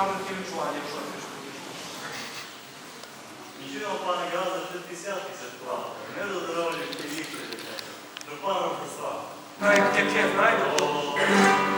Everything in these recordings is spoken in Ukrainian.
гарне таке відчування, якщо ти ж Нічого пане Газа, ти десятки святкував. Не доздоровлю, ти вікторі. До пана Проект який, знаєте?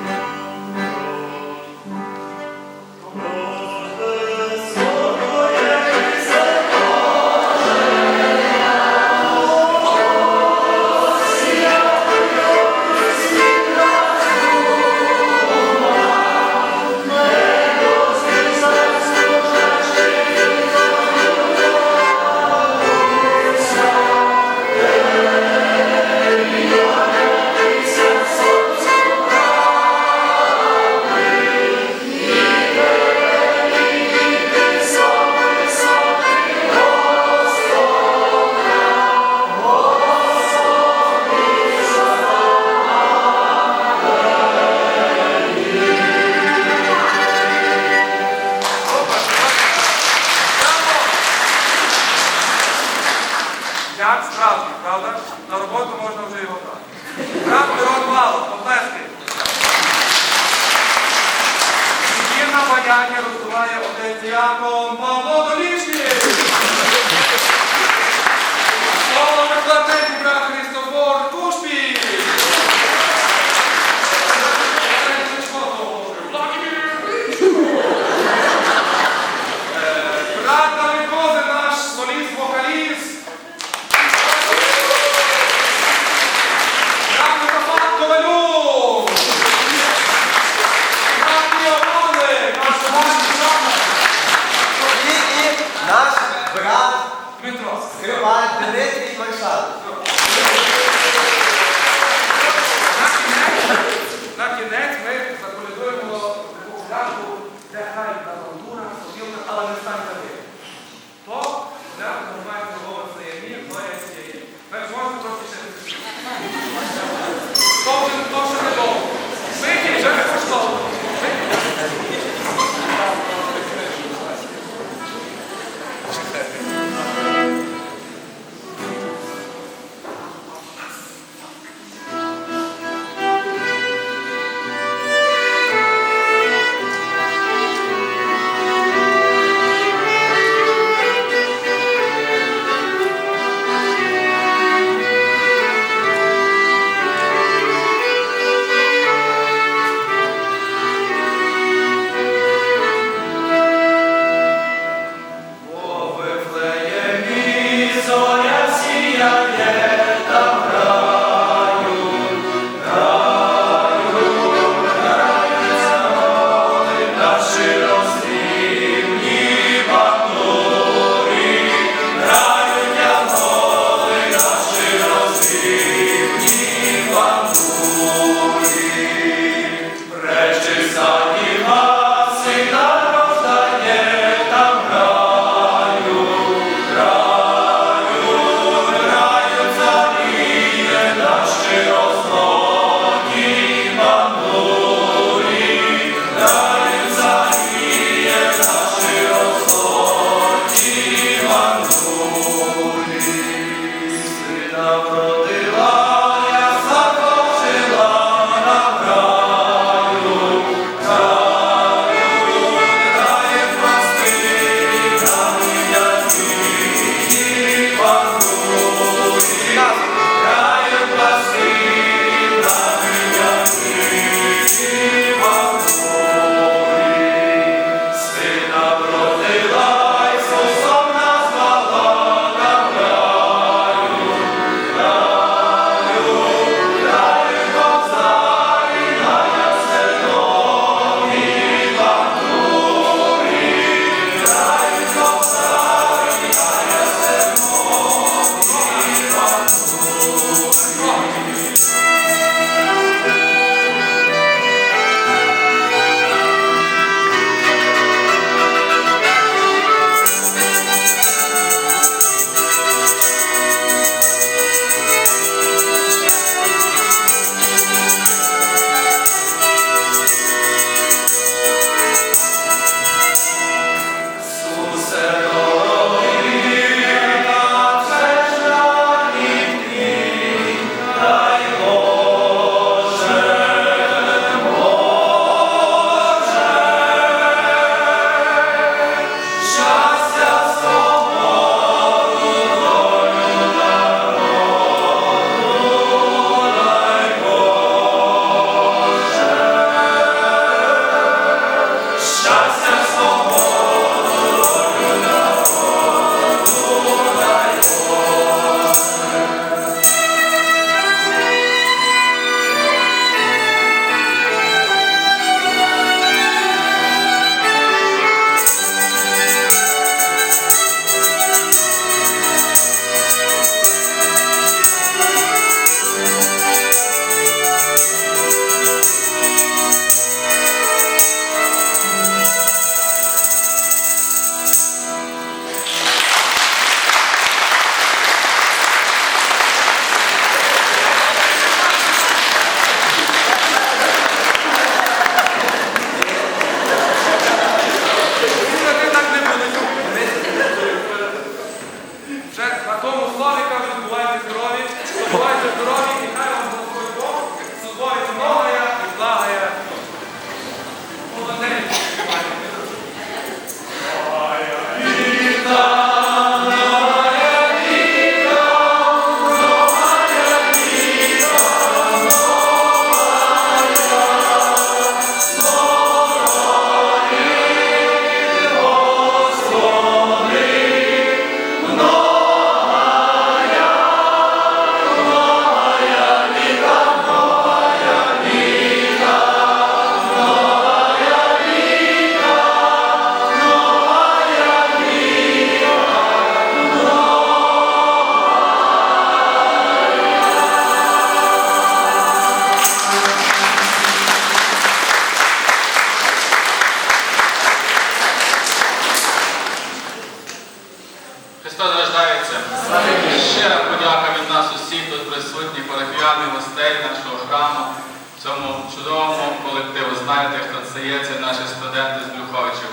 Знаєте, хто це є, це наші студенти з Брюховичів.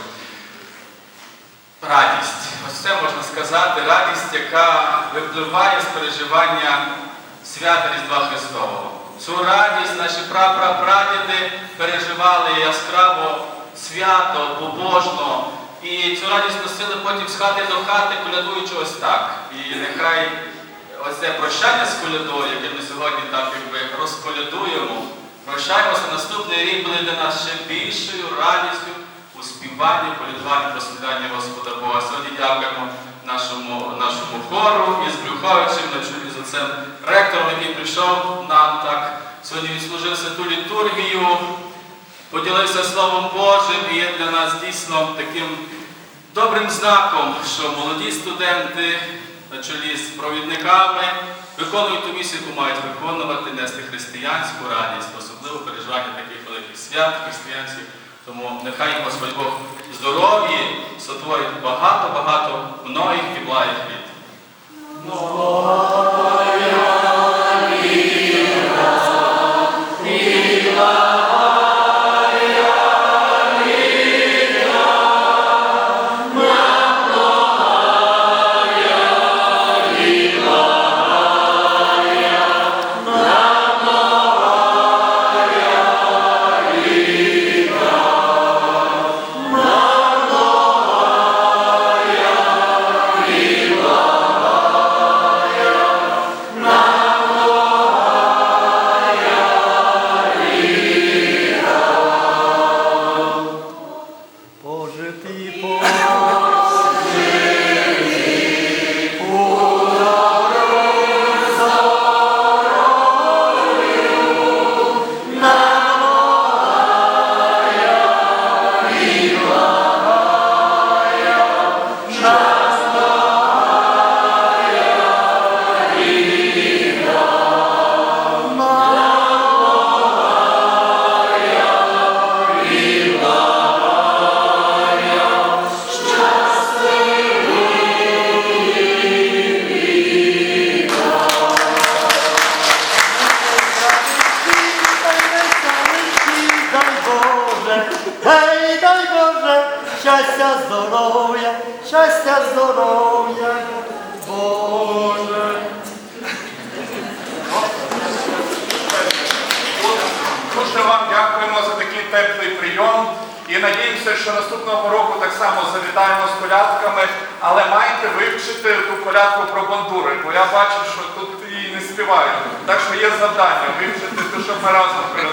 Радість. Ось це можна сказати, радість, яка випливає з переживання свята Різдва Христового. Цю радість наші прапрапрадіди переживали яскраво свято, побожно. І цю радість носили потім з хати до хати, колядуючи ось так. І нехай ось це прощання з колядою, яке ми сьогодні так якби розколядуємо, прощаємося, наступний рік буде для нас ще більшою радістю у співанні, колядуванні, прославлянні Господа Бога. Сьогодні дякуємо нашому, нашому хору із Брюховичем, на чолі з отцем ректором, який прийшов нам так. Сьогодні відслужив святу літургію, поділився Словом Божим і є для нас дійсно таким добрим знаком, що молоді студенти на чолі з провідниками виконують ту місію, яку мають виконувати, нести християнську радість, особливо переживання таких великих свят християнських. Тому нехай їм Господь Бог здоров'ї сотворить багато-багато многих і благих літ. Теплий прийом і надіємося, що наступного року так само завітаємо з колядками, але маєте вивчити ту колядку про бандури, бо я бачу, що тут її не співають. Так що є завдання вивчити те, щоб ми разом передумали.